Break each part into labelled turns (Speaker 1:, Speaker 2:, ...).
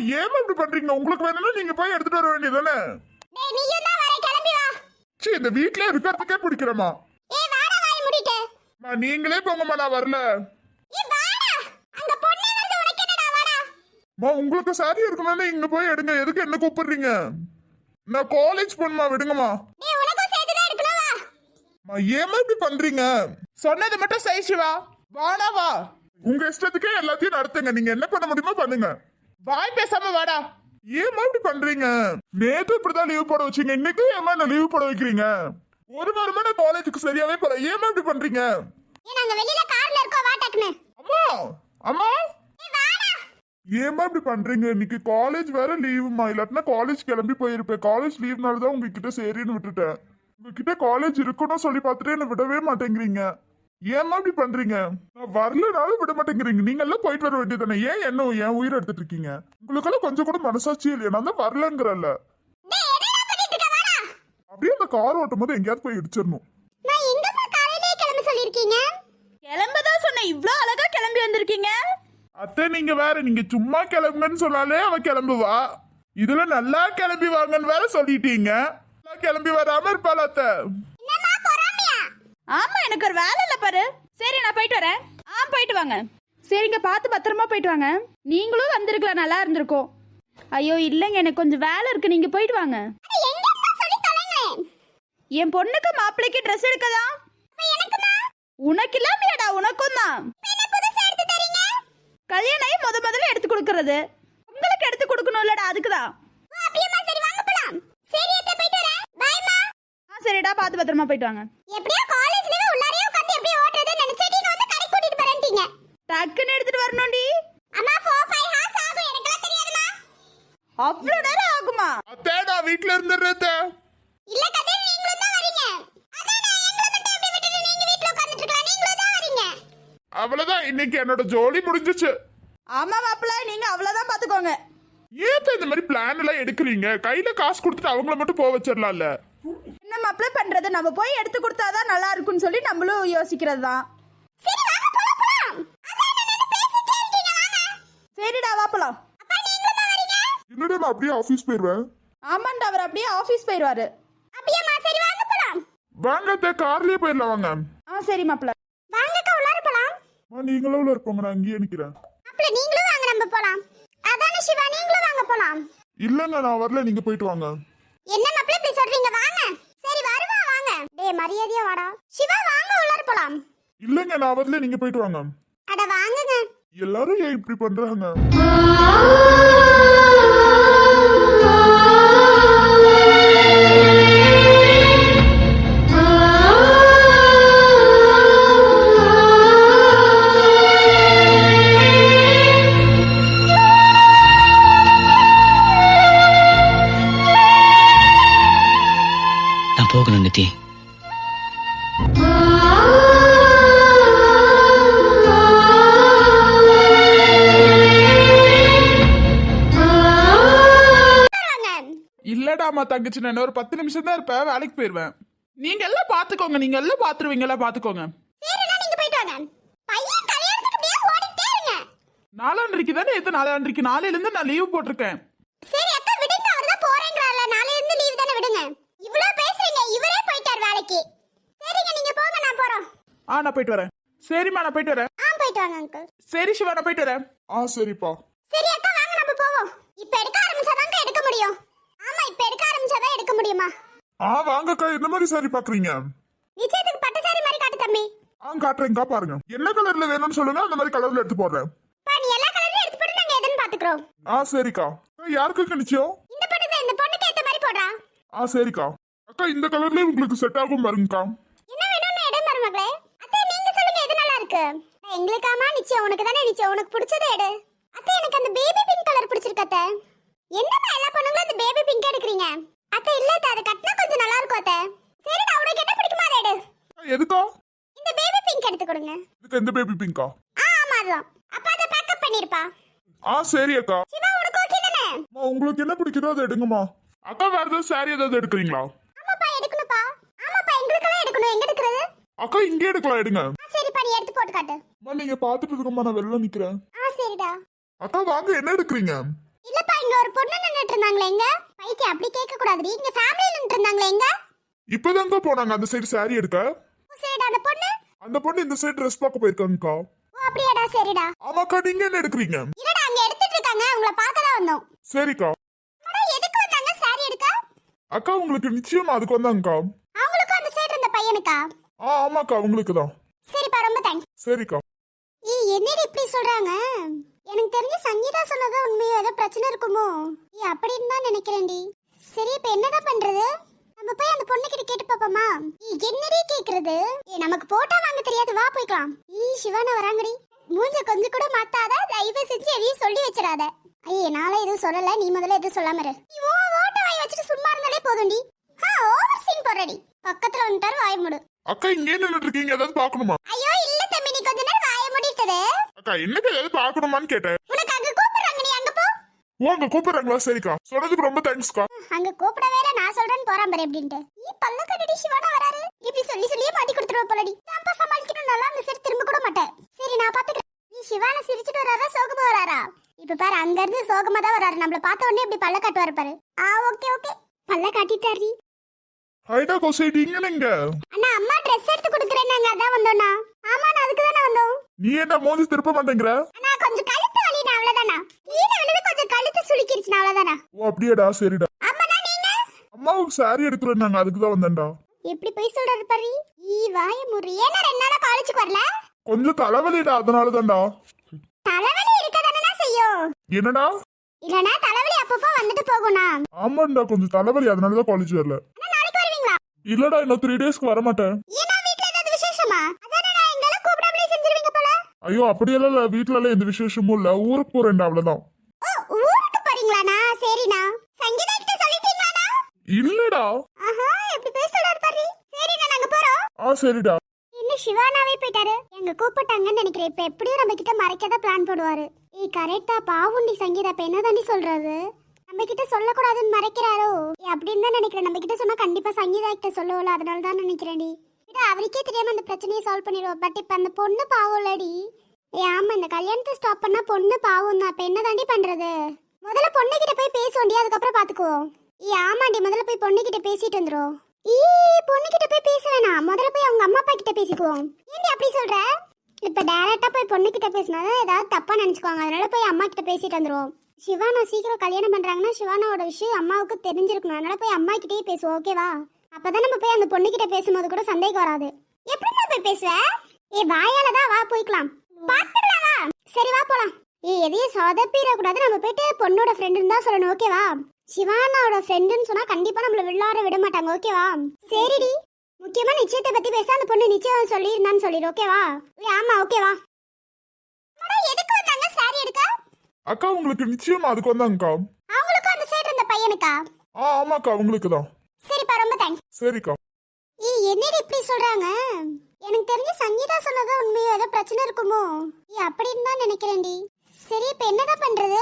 Speaker 1: பண்றீங்க? உங்களுக்கு வேணும்னா நீங்க போய் எடுத்துட்டு வர வேண்டியதானே சீ இந்த வீட்ல இருக்கிறதுக்கே பிடிக்கிறமா நீங்களே போங்கம்மா நான் வரல. மா உங்களுக்கு சாரி இருக்கணும்னா இங்க போய் எடுங்க. எதுக்கு என்ன கூப்பிடுறீங்க? நான் காலேஜ் போகணுமா விடுங்கம்மா. ஏமா இப்படி பண்றீங்க?
Speaker 2: சொன்னது மட்டும் சை சிவா. வாடா வா.
Speaker 1: உங்க இஷ்டத்துக்கே எல்லாத்தையும் நடத்துங்க. நீங்க என்ன பண்ண முடியுமோ பண்ணுங்க.
Speaker 2: வாய் பேசாம வாடா.
Speaker 1: ஏமா இப்படி பண்றீங்க? நேத்து இப்படிதான் லீவ் போட வச்சீங்க. இன்னைக்கு ஏமா என்ன லீவ் போட வைக்கிறீங்க? ஒரு வாரமா நான் காலேஜுக்கு சரியாவே போல. ஏமா இப்படி பண்றீங்க?
Speaker 3: நாங்க வெளியில கார்ல இருக்கோம். வா டக்குனு
Speaker 1: அம்மா அம்மா. ஏமா இப்படி பண்றீங்க? இன்னைக்கு காலேஜ் வேற லீவுமா இல்லாட்டினா காலேஜ் கிளம்பி போயிருப்பேன். காலேஜ் லீவ்னால தான் உங்ககிட்ட சரின்னு விட்டுட்டேன். உங்ககிட்ட காலேஜ் இருக்கணும் சொல்லி பார்த்துட்டு என்ன விடவே மாட்டேங்கிறீங்க. ஏமா இப்படி பண்றீங்க? நான் வரலனாலும் விட மாட்டேங்கிறீங்க. நீங்க எல்லாம் போயிட்டு வர வேண்டியதானே ஏன் என்ன என் உயிர் எடுத்துட்டு இருக்கீங்க? உங்களுக்கெல்லாம் கொஞ்சம் கூட மனசாட்சி இல்லையா. நான் தான் வரலங்கிறல்ல அப்படியே அந்த கார் ஓட்டும் போது எங்கேயாவது போய் இடிச்சிடணும்.
Speaker 4: கிளம்பதான் சொன்னேன் இவ்ளோ அழகா கிளம்பி வந்திருக்கீங்க?
Speaker 1: அத்தை நீங்க வேற நீங்க சும்மா கிளம்புங்கன்னு சொன்னாலே அவ கிளம்புவா. இதுல நல்லா கிளம்பி வாங்கன்னு வேற சொல்லிட்டீங்க. நல்லா கிளம்பி வராம இருப்பாள் அத்தை?
Speaker 4: ஆமா எனக்கு ஒரு வேலை இல்ல பாரு. சரி நான் போயிட்டு வரேன். ஆ போயிட்டு வாங்க. சரிங்க பார்த்து பத்திரமா போயிட்டு வாங்க. நீங்களும் வந்திருக்கலாம் நல்லா இருந்திருக்கும். ஐயோ இல்லைங்க எனக்கு கொஞ்சம் வேலை இருக்கு. நீங்க போயிட்டு வாங்க. என் பொண்ணுக்கு மாப்பிள்ளைக்கு ட்ரெஸ் எடுக்கதான்
Speaker 3: எனக்குமா?
Speaker 4: உனக்கு இல்லாமையாடா உனக்கும் தான். கல்யாணம் முத முதல்ல எடுத்து கொடுக்கறது. உங்களுக்கு எடுத்து அதுக்குதான்
Speaker 3: வரேன். பாய்மா
Speaker 4: ஆ சரிடா பார்த்து பத்திரமா போயிட்டு வாங்க.
Speaker 3: எப்படியோ
Speaker 4: டக்குன்னு எடுத்துட்டு வரணும்டி.
Speaker 3: அம்மா 4 5 ஹார்ஸ் ஆகும். எனக்கெல்லாம் தெரியாதுமா
Speaker 4: அவ்வளோ நேரம் ஆகுமா?
Speaker 1: அத்தை நான் வீட்டுல இருந்துடுறேன் அத்தை.
Speaker 3: இல்ல நீங்களும் தான் வரீங்க. அதானே எங்களை மட்டும் எப்படி விட்டுட்டு நீங்க வீட்ல உட்கார்ந்துட்டு இருக்கலாம்? நீங்களும் தான் வரீங்க.
Speaker 1: அவ்வளவுதான். இன்னைக்கு என்னோட ஜோலி முடிஞ்சிச்சு.
Speaker 4: ஆமா மாப்பிள்ள நீங்க அவ்வளவுதான் பாத்துக்கோங்க.
Speaker 1: ஏன் இந்த மாதிரி பிளான் எல்லாம் எடுக்கிறீங்க? கையில காசு கொடுத்துட்டு அவங்கள மட்டும் போக வச்சிடலாம்ல.
Speaker 4: என்ன மாப்பிள்ள பண்றது? நம்ம போய் எடுத்து கொடுத்தாதான் நல்லா இருக்கும்னு சொல்லி நம்மளும் யோசிக்கிறது தான்
Speaker 3: சரி வாங்க போலாம் போலாம் அதானே நின்னு பேசிட்டே இருக்கீங்க வாங்க
Speaker 4: சரிடா வாப்பலாம்
Speaker 3: அப்பா நீங்களும் தான் வரீங்க?
Speaker 1: என்னடா நான் அப்படியே ஆபீஸ் போயிருவேன்
Speaker 4: ஆமாண்டா அவர் அப்படியே ஆபீஸ் போயிடுவாரு
Speaker 3: அப்படியேம்மா சரி வாங்க போலாம்.
Speaker 1: வாங்க அத்தை கார்லயே போயிடலாம் வாங்க.
Speaker 4: ஆ சரி மாப்பிள்ள.
Speaker 3: வாங்கக்கா உள்ளார போலாம்.
Speaker 1: அம்மா, நீங்களும் உள்ள இருப்போங்க நான் அங்கேயே நிக்கிறேன்.
Speaker 3: அப்பல நீங்களும் வாங்க நம்ம போலாம். அதானே சிவா நீங்களும் வாங்க போலாம்.
Speaker 1: இல்லங்க நான் வரல நீங்க போயிட்டு வாங்க.
Speaker 3: என்ன மாப்பிள்ள இப்படி சொல்றீங்க? வாங்க. சரி வருவா வாங்க. டேய் மரியாதையா வாடா. சிவா வாங்க உள்ளார போலாம்.
Speaker 1: இல்லங்க நான் வரல நீங்க போயிட்டு வாங்க.
Speaker 3: அட வாங்குங்க.
Speaker 1: எல்லாரும் ஏன் இப்படி பண்றாங்க?
Speaker 5: நான் போகணும் நித்தி.
Speaker 2: இல்லடாமா தங்கச்சி நான் ஒரு பத்து நிமிஷம் தான் இருப்பேன் வேலைக்கு போயிருவேன். நீங்க எல்லாம் பாத்துக்கோங்க. நீங்க எல்லாம் பாத்துருவீங்களா பாத்துக்கோங்க நாலாண்டரைக்கு தானே எத்தனை நாலாண்டரைக்கு நாளையில இருந்து நான் லீவ் போட்டிருக்கேன்.
Speaker 3: சரி அக்கா விடுங்க அவர் தான் போறேங்கறால இருந்து லீவ் தானே விடுங்க. இவ்ளோ பேசுறீங்க இவரே போயிட்டார் வேலைக்கு. சரிங்க நீங்க போங்க நான் போறோம்.
Speaker 2: ஆ நான் போயிட்டு வரேன். சரிம்மா நான் போயிட்டு வரேன்.
Speaker 3: ஆ போயிட்டு வாங்க அங்கிள்
Speaker 2: சரி சிவா நான் போயிட்டு வரேன்.
Speaker 1: ஆ சரிப்பா.
Speaker 3: சரி அக்கா வாங்க நம்ம போவோம். இப்ப எடுக்க ஆரம்பிச்சாதாங்க எடுக்க முடியும். ஆமா இப்ப எடுக்க ஆரம்பிச்சாதான் எடுக்க முடியுமா?
Speaker 1: ஆ வாங்கக்கா. என்ன மாதிரி சாரி பாக்குறீங்க?
Speaker 3: நிச்சயத்துக்கு பட்டு சாரி மாதிரி காட்டு தம்பி.
Speaker 1: ஆ காட்டுறேங்கக்கா பாருங்க. என்ன கலர்ல வேணும்னு சொல்லுங்க அந்த மாதிரி கலர்ல எடுத்து போடுறேன்.
Speaker 3: பா நீ எல்லா கலர்லயும் எடுத்து போட்டு நாங்க எதுன்னு பாத்துக்கிறோம்.
Speaker 1: ஆ சரிக்கா. யாருக்கு நிச்சயம்?
Speaker 3: இந்த பொண்ணு தான் இந்த பொண்ணுக்கு ஏத்த மாதிரி போடுறா.
Speaker 1: ஆ சரிக்கா. அக்கா இந்த கலர்லயே உங்களுக்கு செட் ஆகும் பாருங்கக்கா.
Speaker 3: என்ன வேணும்னு இடம் மருமகளே. அத்தை நீங்க சொல்லுங்க எது நல்லா இருக்கு? எங்களுக்காமா நிச்சயம் உனக்கு தானே நிச்சயம். உனக்கு பிடிச்சதை எடு. அத்தை எனக்கு அந்த பேபி பிங்க் கலர் பிடிச்சிருக்கு அத்தை. என்னம்மா எல்லா பொண்ணுங்களும் அந்த பேபி பிங்க் எடுக்கிறீங்க? அத்தை இல்ல அத்தை அது கட்டினா கொஞ்சம் நல்லா இருக்கும் அத்தை. சரிடா உனக்கு என்ன பிடிக்குமா அதை எடு.
Speaker 1: எதுக்கா?
Speaker 3: இந்த பேபி பிங்க் எடுத்து கொடுங்க.
Speaker 1: இதுக்கு எந்த பேபி பிங்கா
Speaker 3: ஆ? ஆமா அதுதான். அப்பா அதை பேக்கப் பண்ணிருப்பா.
Speaker 1: ஆ சரி அக்கா.
Speaker 3: சிவா உனக்கு ஓகே தானே?
Speaker 1: அம்மா, உங்களுக்கு என்ன பிடிக்குதோ அதை எடுங்கம்மா. அக்கா வேற ஏதாவது சாரி ஏதாவது எடுக்கிறீங்களா?
Speaker 3: ஆமாப்பா எடுக்கணும்ப்பா. ஆமாப்பா எங்களுக்கெல்லாம் எடுக்கணும். எங்க எடுக்கிறது?
Speaker 1: அக்கா இங்கே எடுக்கலாம் எடுங்க.
Speaker 3: ஆ சரிப்பா நீ எடுத்து போட்டு காட்டு.
Speaker 1: அம்மா நீங்க பாத்துட்டு இருக்கம்மா நான் வெளில நிக்கிறேன்.
Speaker 3: ஆ சரிடா.
Speaker 1: அக்கா வாங்க என்ன எடுக்கிறீங்க?
Speaker 3: இல்லப்பா இங்க ஒரு பொண்ணு நின்னுட்டு இருந்தாங்களே எங்க? பைத்தியம் அப்படி கேட்க கூடாதுடி இங்க ஃபேமிலி நின்னுட்டு இருந்தாங்களே எங்க?
Speaker 1: இப்பதாங்க போனாங்க. அந்த சைடு saree எடுக்க.
Speaker 3: ஓ, சரிடா அந்த பொண்ணு?
Speaker 1: அந்த பொண்ணு இந்த சைடு ட்ரெஸ் பார்க்க போயிருக்காங்கக்கா.
Speaker 3: ஓ அப்படியாடா சரிடா.
Speaker 1: ஆமாக்கா நீங்க என்ன எடுக்கிறீங்க?
Speaker 3: இல்லடா அங்க எடுத்துட்டு இருக்காங்க? அவங்கள பார்க்க தான் வந்தோம்.
Speaker 1: சரிக்கா.
Speaker 3: அடா எதுக்கு வந்தாங்க? சாரி எடுக்க?
Speaker 1: அக்கா உங்களுக்கு நிச்சயம் அதுக்கு வந்தாங்கக்கா.
Speaker 3: அவங்களுக்கும் அந்த சைடு இருந்த பையனுக்கா?
Speaker 1: ஆ ஆமாக்கா உங்களுக்கு தான்
Speaker 3: சரிப்பா ரொம்ப தேங்க்ஸ்
Speaker 1: சரிக்கா.
Speaker 3: ஏய் என்னடி இப்படி சொல்றாங்க? எனக்கு தெரிஞ்ச சங்கீதா சொன்னது உண்மையோ ஏதோ பிரச்சனை இருக்குமோ? ஏ அப்படின்னு தான் நினைக்கிறேன்டி. சரி இப்ப என்னதான் பண்றது? நம்ம போய் அந்த பொண்ணு கிட்ட கேட்டு பாப்போமா ஏய் என்னடி கேக்குறது? ஏ நமக்கு போட்டா வாங்க தெரியாது. வா போய்க்கலாம். ஈ சிவானா வராங்கடி. மூஞ்ச கொஞ்சம் கூட மாத்தாத தயவு செஞ்சு எதையும் சொல்லி வச்சிடாத. ஐயே நாளை எதுவும் சொல்லல. நீ முதல்ல எதுவும் சொல்லாம இரு. நீ ஓ ஓட்ட வாய் வச்சுட்டு சும்மா இருந்தாலே போதும்டி. ஆ ஓவர் சீன் போடுறடி. பக்கத்துல வந்துட்டாரு வாய் மூடு.
Speaker 1: அக்கா இங்கே நின்னுட்டு இருக்கீங்க ஏதாவது பார்க்கணுமா?
Speaker 3: ஐயோ இல்ல தம்பி நீ கொஞ்ச நேரம் வாயை மூடிட்டது
Speaker 1: அக்கா என்னக்கு ஏதாவது பார்க்கணுமான்னு கேட்டேன்.
Speaker 3: உனக்கு அங்க கூப்பிடுறாங்க நீ அங்க போ.
Speaker 1: ஓ அங்க கூப்பிடுறாங்களா? சரிக்கா. சொன்னதுக்கு ரொம்ப தேங்க்ஸ்க்கா
Speaker 3: அங்க கூப்பிட வேற நான் சொல்றேன்னு போறான் பாரு எப்படின்ட்டு. நீ பல்ல கட்டடி சிவானா வராரு. இப்படி சொல்லி சொல்லியே மாட்டி கொடுத்துருவ போலடி. தான்ப்பா சமாளிக்கணும் நல்லா அந்த சரி திரும்ப கூட மாட்டேன். சரி நான் பாத்துக்கிறேன். நீ சிவானா சிரிச்சிட்டு வராரா சோகமா வராரா? இப்ப பாரு அங்க இருந்து சோகமா தான் வராரு. நம்மள பார்த்த உடனே இப்படி பல்ல காட்டுவாரு பாரு. ஆ ஓகே ஓகே. பல்ல காட்டிட்டாரி.
Speaker 1: கோசைடி இங்க நீங்க
Speaker 3: அண்ணா அம்மா ட்ரெஸ் எடுத்து கொடுக்குறேன் நாங்க. அதான் வந்தோம்ண்ணா ஆமா நான் அதுக்கு தானே வந்தோம்.
Speaker 1: நீ என்ன மோதி திருப்ப மாட்டேங்கிற?
Speaker 3: அண்ணா கொஞ்சம் கழுத்து வலினா அவ்வளவுதானா கீழே விழுந்து கொஞ்சம் கழுத்து சுளுக்கிருச்சுனா அவ்வளவுதானா
Speaker 1: ஓ அப்படியாடா சரிடா.
Speaker 3: ஆமாண்ணா நீங்க?
Speaker 1: அம்மாவுக்கு saree எடுத்துருவேன் நாங்க அதுக்கு தான் வந்தேன்டா.
Speaker 3: எப்படி போய் சொல்றாரு பாரு? ஈ வாய முறி ஏன்னா ரெண்டு நாளா காலேஜுக்கு வரல?
Speaker 1: கொஞ்சம் தலைவலிடா அதனால தான்டா
Speaker 3: தலைவலி இருக்கதானே செய்யும்.
Speaker 1: என்னடா?
Speaker 3: இல்லனா தலைவலி அப்பப்போ வந்துட்டு போகும்னா
Speaker 1: ஆமாண்டா கொஞ்சம் தலைவலி அதனால தான் காலேஜ் வரல.
Speaker 3: ஆனா
Speaker 1: இல்லடா இன்னும் த்ரீ டேஸ்க்கு வர மாட்டேன் ஐயோ அப்படியெல்லாம் இல்ல. வீட்ல எல்லாம் எந்த விசேஷமும் இல்ல. ஊருக்கு போறேன்டா அவ்வளவுதான்.
Speaker 3: ஓ ஊருக்கு போறீங்களாண்ணா? சரிண்ணா. சங்கீதா கிட்ட சொல்லிட்டீங்களாண்ணா?
Speaker 1: இல்லடா.
Speaker 3: ஆஹா எப்படி பாரு. சரிண்ணா நாங்க போறோம்.
Speaker 1: ஆ சரிடா.
Speaker 3: இன்னும் சிவானாவே போயிட்டாரு? எங்க கூப்பிட்டாங்கன்னு நினைக்கிறேன். இப்ப எப்படியும் நம்ம கிட்ட மறைக்கதான் பிளான் போடுவாரு. ஏய் கரெக்டா பாவுண்டி சங்கீதா இப்ப என்னதாண்டி சொல்றாரு? நம்ம கிட்ட சொல்லக்கூடாதுன்னு மறைக்கிறாரோ? ஏய், அப்படின்னு தான் நினைக்கிறேன். நம்ம கிட்ட சொன்னா கண்டிப்பா சங்கீதா கிட்ட சொல்லுவோம்ல அதனால தான் நினைக்கிறேன்டி விட அவருக்கே தெரியாம அந்த பிரச்சனையை சால்வ் பண்ணிடுவோம். பட் இப்ப அந்த பொண்ணு பாவம்லடி ஏ ஆமா இந்த கல்யாணத்தை ஸ்டாப் பண்ணா பொண்ணு பாவம் தான். இப்ப என்ன தாண்டி பண்றது? முதல்ல பொண்ணு கிட்ட போய் பேசுவோண்டி அதுக்கப்புறம் பாத்துக்குவோம். ஏ ஆமாண்டி முதல்ல போய் பொண்ணு கிட்ட பேசிட்டு வந்துரும் ஈ பொண்ணு கிட்ட போய் பேச வேணாம். முதல்ல போய் அவங்க அம்மா அப்பா கிட்ட பேசிக்குவோம். ஏன்டி அப்படி சொல்ற? இப்ப டைரக்டா போய் பொண்ணு கிட்ட பேசினாதான் ஏதாவது தப்பா நினைச்சுக்குவாங்க. அதனால போய் அம்மா கிட்ட பேசிட்டு வந்துருவோம். சிவானா சீக்கிரம் கல்யாணம் பண்றாங்கன்னா சிவானாவோட விஷயம் அம்மாவுக்கு தெரிஞ்சிருக்கணும். அதனால போய் அம்மா கிட்டேயே பேசுவோம் ஓகேவா அப்பதான் நம்ம போய் அந்த பொண்ணு கிட்ட பேசும்போது கூட சந்தேகம் வராது. எப்படிமா போய் பேசுவ? ஏ வாயால தான் வா போய்க்கலாம். பாத்துக்கலாம் வா. சரி வா போலாம். ஏ எதையும் சொதப்பிட கூடாது நம்ம போயிட்டு பொண்ணோட ஃப்ரெண்டுன்னு தான் சொல்லணும் ஓகேவா சிவானாவோட ஃப்ரெண்டுன்னு சொன்னா கண்டிப்பா நம்மள விளையாட விட மாட்டாங்க ஓகேவா சரிடி. முக்கியமா நிச்சயத்தை பத்தி பேச அந்த பொண்ணு நிச்சயம் சொல்லியிருந்தான்னு சொல்லிடு ஓகேவா ஆமா ஓகேவா எதுக்கு
Speaker 1: அக்கா உங்களுக்கு நிச்சயமா அதுக்கு வந்தாங்கக்கா.
Speaker 3: அவங்களுக்கும் அந்த சைடு இருந்த பையனுக்கா?
Speaker 1: ஆ ஆமாக்கா உங்களுக்கு தான்.
Speaker 3: சரிப்பா ரொம்ப தேங்க்ஸ்
Speaker 1: சரிக்கா.
Speaker 3: ஏய் என்னடி இப்படி சொல்றாங்க? எனக்கு தெரிஞ்ச சங்கீதா சொன்னது உண்மையோ ஏதோ பிரச்சனை இருக்குமோ? ஏய் அப்படின்னு தான் நினைக்கிறேன்டி. சரி இப்ப என்னதான் பண்றது?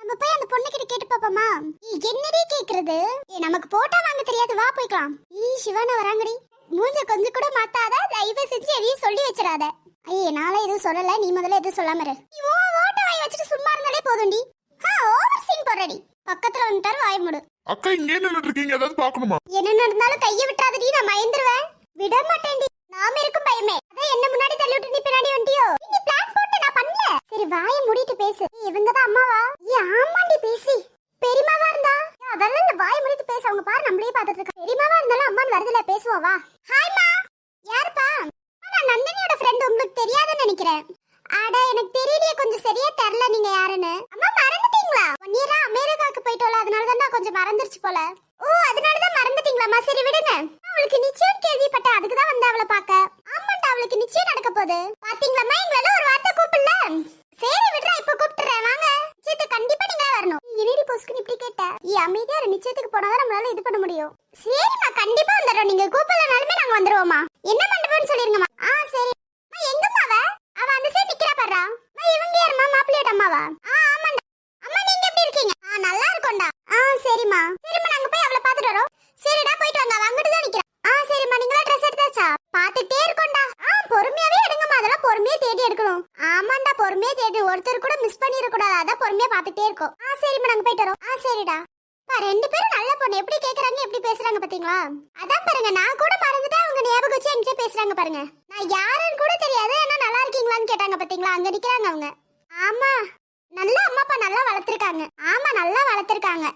Speaker 3: நம்ம போய் அந்த பொண்ணு கிட்ட கேட்டு பாப்போமா என்னடி கேக்குறது? நமக்கு போட்டா வாங்க தெரியாது வா போய்க்கலாம். ஈ சிவானா வராங்கடி. மூஞ்ச கொஞ்சம் கூட மாத்தாத தயவு செஞ்சு எதையும் சொல்லி வச்சிடாத. ஐயே நாளை எதுவும் சொல்லல. நீ முதல்ல எதுவும் சொல்லாம இரு. நீ ஓ ஓட்ட வாய் வச்சுட்டு சும்மா இருந்தாலே போதும்டி. ஆ ஓவர் சீன் போடுறடி. பக்கத்துல வந்துட்டாரு வாய் மூடு.
Speaker 1: அக்கா இங்கே நின்னுட்டு இருக்கீங்க. ஏதாவது பார்க்கணுமா?
Speaker 3: என்ன நடந்தாலும் கைய விட்டுறாதடி நான் மயந்துருவேன் விட மாட்டேன்டி. நாம இருக்கும் பயமே. அதான் என்ன முன்னாடி தள்ளி விட்டு நீ பின்னாடி வந்துட்டியோ? நீ பிளான் போட்டு நான் பண்ணல. சரி வாயை மூடிட்டு பேசு. ஏய், இவங்க தான் அம்மாவா ஏ ஆமாண்டி பேசி பெரியமாவா இருந்தா ஏய், அதெல்லாம் இல்ல வாயை மூடிட்டு பேசு அவங்க பாரு நம்மளே பார்த்துட்டு இருக்கா பெரியமாவா இருந்தாலும் அம்மான்னு வருதுல பேசுவோம் வா ஹாய்மா யாருப்பா அம்மா, நான் நந்தினியோட ஃப்ரெண்ட் உங்களுக்கு தெரியாதுன்னு நினைக்கிறேன் அட எனக்கு தெரியலையே கொஞ்சம் சரியா தெரியல நீங்க யாருன்னு அம்மா மறந்துட்டீங்களா ஒன் இயரா அமெரிக்காவுக்கு போயிட்டோல அதனால தான் நான் கொஞ்சம் மறந்துருச்சு போல ஓ அதனால தான் மறந்துட்டீங்களாம்மா சரி விடுங்க அவளுக்கு நிச்சயம் கேள்விப்பட்டேன் அதுக்கு தான் வந்து அவளை பார்க்க ஆமாண்டா அவளுக்கு நிச்சயம் நடக்க போகுது பாத்தீங்களாம்மா எங்களால ஒரு வார்த்தை கூப்பிடல சரி விடுறா இப்ப கூப்பிட்டுறேன் வாங்க நிச்சயத்துக்கு கண்டிப்பா நீங்க வரணும் என்னடி பொசுக்குன்னு இப்படி கேட்ட ஈ அமைதியா இரு, நிச்சயத்துக்கு போனாதான் நம்மளால இது பண்ண முடியும் சரிம்மா கண்டிப்பா வந்துடுறோம் நீங்க கூப்பிடலனாலுமே நாங்க வந்துருவோம்மா என்ன மண்டபம்னு சொல்லிருங்கம்மா ஆ சரி அம்மா, எங்கம்மா அவ அவ அந்த சைடு நிக்கிறா பாருடா அம்மா, இவங்க யாரும்மா மாப்பிள்ளையோட அம்மாவா ஆ ஆமாண்டா. அம்மா நீங்க எப்படி இருக்கீங்க? ஆ நல்லா இருக்கோம்டா. ஆ சரிம்மா. சரிம்மா நாங்க போய் அவளை பார்த்துட்டு வரோம். சரிடா போயிட்டு வாங்க. அவ அங்கிட்டு தான் நிக்கிறா. ஆ சரிம்மா நீங்களா ட்ரெஸ் எடுத்தாச்சா? பார்த்துட்டே இருக்கோம்டா. ஆ பொறுமையாவே எடுங்கம்மா. அதெல்லாம் பொறுமையா தேடி எடுக்கணும். ஆமாண்டா பொறுமையா தேடி. ஒருத்தர் கூட மிஸ் பண்ணிடக்கூடாது. அதான் பொறுமையா பார்த்துட்டே இருக்கோம். ஆ சரிம்மா நாங்க போயிட்டு வரோம். ஆ சரிடா. பா ரெண்டு பேரும் நல்ல பொண்ணு. எப்படி கேக்குறாங்க எப்படி பேசுறாங்க பாத்தீங்களா? அதான் பாருங்க நான் கூட மறந்துட்டேன் அவங்க ஞாபகம் வச்சு என்கிட்ட பேசுறாங்க பாருங்க. நான் யாருன்னு கூட தெரியாது. ஆனா நல்லா இருக்கீங்களான்னு கேட்டாங்க பாத்தீங்களா? அங்க நிக்கிறாங்க அவங்க. ஆமா. நல்லா அம்மா அப்பா நல்லா வளர்த்துருக்காங்க. ஆமா நல்லா வளர்த்துருக்காங்க.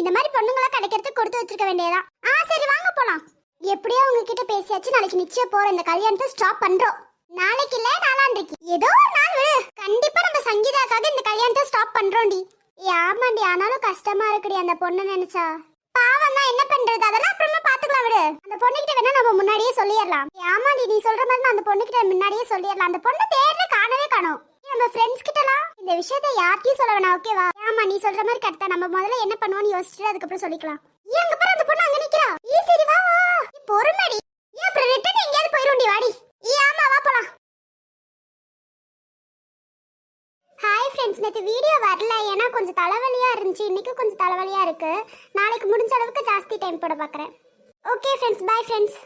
Speaker 3: இந்த மாதிரி பொண்ணுங்களா கிடைக்கிறதுக்கு கொடுத்து வச்சிருக்க வேண்டியதான் ஆ சரி வாங்க போலாம். எப்படியோ உங்ககிட்ட பேசியாச்சு. நாளைக்கு நிச்சயம் போறோம். இந்த கல்யாணத்தை ஸ்டாப் பண்றோம். நாளைக்கு இல்ல நாளான்றைக்கு. ஏதோ ஒரு நாள் விடு. கண்டிப்பா நம்ம சங்கீதாக்காக இந்த கல்யாணத்தை ஸ்டாப் பண்றோம்டி. ஏ ஆமாண்டி. ஆனாலும் கஷ்டமா இருக்குடி அந்த பொண்ணு நினைச்சா. பாவம் தான். என்ன பண்றது? அதெல்லாம் அப்புறமா பாத்துக்கலாம் விடு. அந்த பொண்ணுகிட்ட வேணா நம்ம முன்னாடியே சொல்லிடலாம். ஏ ஆமாண்டி. நீ சொல்ற மாதிரி நான் அந்த பொண்ணுகிட்ட முன்னாடியே சொல்லிடலாம். அந்த பொண்ணு தேர்ல காணவே காணோம். நம்ம ஃப்ரெண்ட்ஸ் கிட்டலாம். இந்த விஷயத்தை யார்கிட்டயும் சொல்ல வேணாம் ஓகேவா ஆமா நீ சொல்ற மாதிரி கரெக்டா நம்ம முதல்ல என்ன பண்ணுவோம்னு யோசிச்சுட்டு அதுக்கப்புறம் சொல்லிக்கலாம். ஏன் அங்க பாரு அந்த பொண்ணு அங்க நிக்கிறா. ஈ சரி வா வா. ஒரு பொறுமைடி. ஏன் அப்புறம் ரிட்டர்ன் எங்கேயாவது போயிரும்டி வாடி. ஏ ஆமா வா போலாம். ஹாய் ஃப்ரெண்ட்ஸ் நேற்று வீடியோ வரல. ஏன்னா கொஞ்சம் தலைவலியாக இருந்துச்சு. இன்னைக்கு கொஞ்சம் தலைவலியாக இருக்கு. நாளைக்கு முடிஞ்ச அளவுக்கு ஜாஸ்தி டைம் போட பார்க்குறேன் ஓகே ஃப்ரெண்ட்ஸ் பை ஃப்ரெண்ட்ஸ்